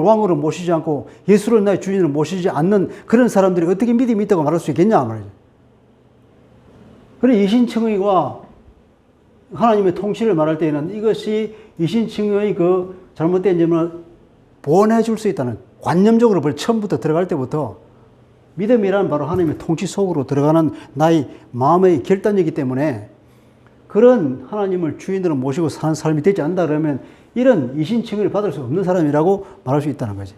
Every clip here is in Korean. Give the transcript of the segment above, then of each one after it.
왕으로 모시지 않고 예수를 나의 주인으로 모시지 않는 그런 사람들이 어떻게 믿음이 있다고 말할 수 있겠냐 말이죠. 그래 이신청의와 하나님의 통치를 말할 때에는 이것이 이신청의 그 잘못된 점을 보완해 줄 수 있다는 관념적으로 벌 처음부터 들어갈 때부터 믿음이란 바로 하나님의 통치 속으로 들어가는 나의 마음의 결단이기 때문에 그런 하나님을 주인으로 모시고 사는 삶이 되지 않는다 그러면 이런 이신청을 받을 수 없는 사람이라고 말할 수 있다는 거지.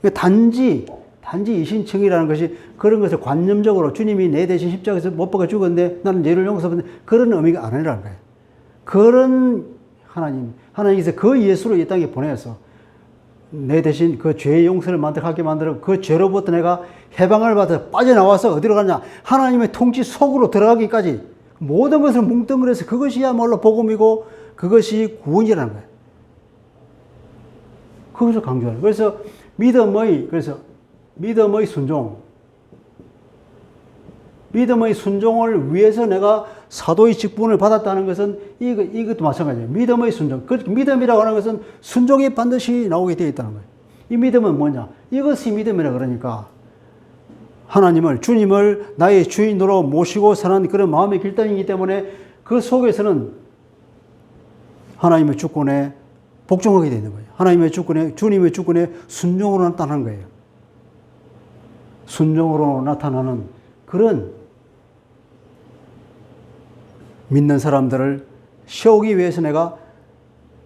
그 단지 단지 이신청이라는 것이 그런 것을 관념적으로 주님이 내 대신 십자가에서 못 박아 죽었는데 나는 죄를 용서받는 그런 의미가 아니라는 거예요. 그런 하나님, 하나님께서 그 예수를 이 땅에 보내서 내 대신 그 죄의 용서를 만들게 만들어 그 죄로부터 내가 해방을 받아 빠져나와서 어디로 가냐? 하나님의 통치 속으로 들어가기까지 모든 것을 뭉뚱그려서 그것이야말로 복음이고 그것이 구원이라는 거예요. 그것을 강조하는. 그래서 믿음의 그래서 믿음의 순종, 믿음의 순종을 위해서 내가 사도의 직분을 받았다는 것은 이거, 이것도 마찬가지예요. 믿음의 순종. 그 믿음이라고 하는 것은 순종이 반드시 나오게 되어 있다는 거예요. 이 믿음은 뭐냐? 이것이 믿음이라 그러니까 하나님을 주님을 나의 주인으로 모시고 사는 그런 마음의 결단이기 때문에 그 속에서는 하나님의 주권에 복종하게 되는 거예요. 하나님의 주권에 주님의 주권에 순종으로 나타나는 거예요. 순종으로 나타나는 그런 믿는 사람들을 세우기 위해서 내가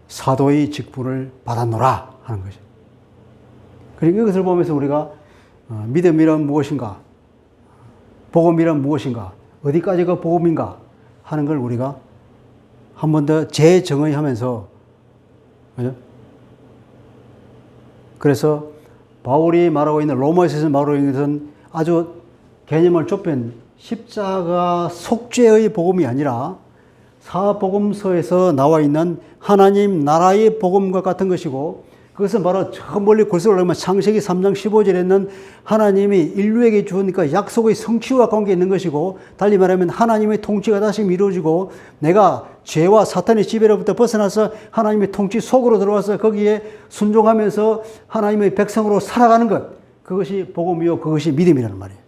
사도의 직분을 받았노라 하는 거죠. 그리고 이것을 보면서 우리가 어, 믿음이란 무엇인가? 복음이란 무엇인가? 어디까지가 복음인가? 하는 걸 우리가 한 번 더 재정의하면서 그죠? 그래서 바울이 말하고 있는 로마에서 말하고 있는 아주 개념을 좁힌 십자가 속죄의 복음이 아니라 사복음서에서 나와 있는 하나님 나라의 복음과 같은 것이고 그것은 바로 저 멀리 골수를 올라가면 창세기 3장 15절에 있는 하나님이 인류에게 주니까 약속의 성취와 관계 있는 것이고 달리 말하면 하나님의 통치가 다시 이루어지고 내가 죄와 사탄의 지배로부터 벗어나서 하나님의 통치 속으로 들어와서 거기에 순종하면서 하나님의 백성으로 살아가는 것 그것이 복음이요 그것이 믿음이라는 말이에요.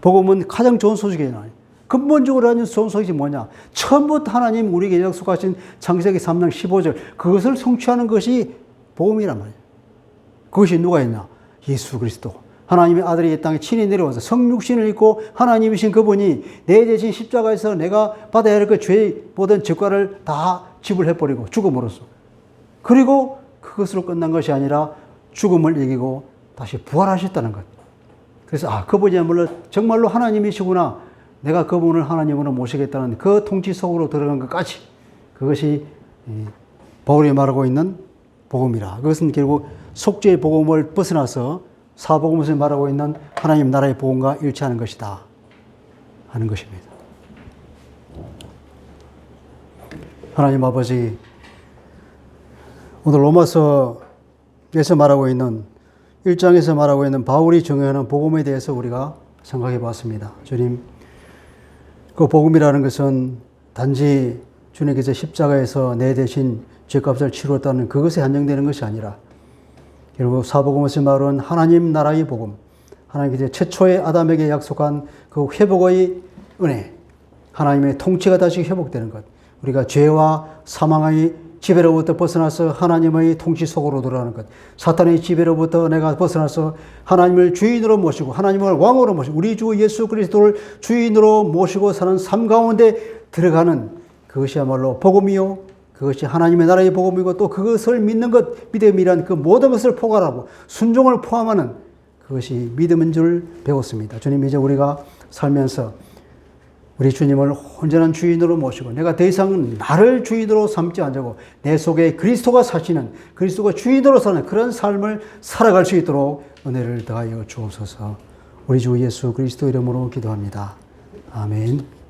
복음은 가장 좋은 소식이에요. 근본적으로 하는 소식이 뭐냐? 처음부터 하나님 우리에게 약속하신 창세기 3장 15절 그것을 성취하는 것이 복음이란 말이에요. 그것이 누가 있냐? 예수 그리스도. 하나님의 아들이 이 땅에 친히 내려와서 성육신을 입고 하나님이신 그분이 내 대신 십자가에서 내가 받아야 할 그 죄의 모든 죄과를 다 지불해버리고 죽음으로써. 그리고 그것으로 끝난 것이 아니라 죽음을 이기고 다시 부활하셨다는 것. 그래서 아 그분이야말로 정말로 하나님이시구나. 내가 그분을 하나님으로 모시겠다는 그 통치 속으로 들어간 것까지 그것이 바울이 말하고 있는 복음이라. 그것은 결국 속죄의 복음을 벗어나서 사복음에서 말하고 있는 하나님 나라의 복음과 일치하는 것이다 하는 것입니다. 하나님 아버지 오늘 로마서에서 말하고 있는 1장에서 말하고 있는 바울이 정의하는 복음에 대해서 우리가 생각해 봤습니다. 주님, 그 복음이라는 것은 단지 주님께서 십자가에서 내 대신 죄값을 치루었다는 그것에 한정되는 것이 아니라 결국 사복음에서 말은 하나님 나라의 복음, 하나님께서 최초의 아담에게 약속한 그 회복의 은혜, 하나님의 통치가 다시 회복되는 것, 우리가 죄와 사망의 지배로부터 벗어나서 하나님의 통치 속으로 들어가는 것, 사탄의 지배로부터 내가 벗어나서 하나님을 주인으로 모시고 하나님을 왕으로 모시고 우리 주 예수 그리스도를 주인으로 모시고 사는 삶 가운데 들어가는 그것이야말로 복음이요. 그것이 하나님의 나라의 복음이고 또 그것을 믿는 것, 믿음이란 그 모든 것을 포괄하고 순종을 포함하는 그것이 믿음인 줄 배웠습니다. 주님 이제 우리가 살면서 우리 주님을 온전한 주인으로 모시고 내가 더 이상 나를 주인으로 삼지 않자고 내 속에 그리스도가 사시는 그리스도가 주인으로 사는 그런 삶을 살아갈 수 있도록 은혜를 더하여 주옵소서. 우리 주 예수 그리스도 이름으로 기도합니다. 아멘.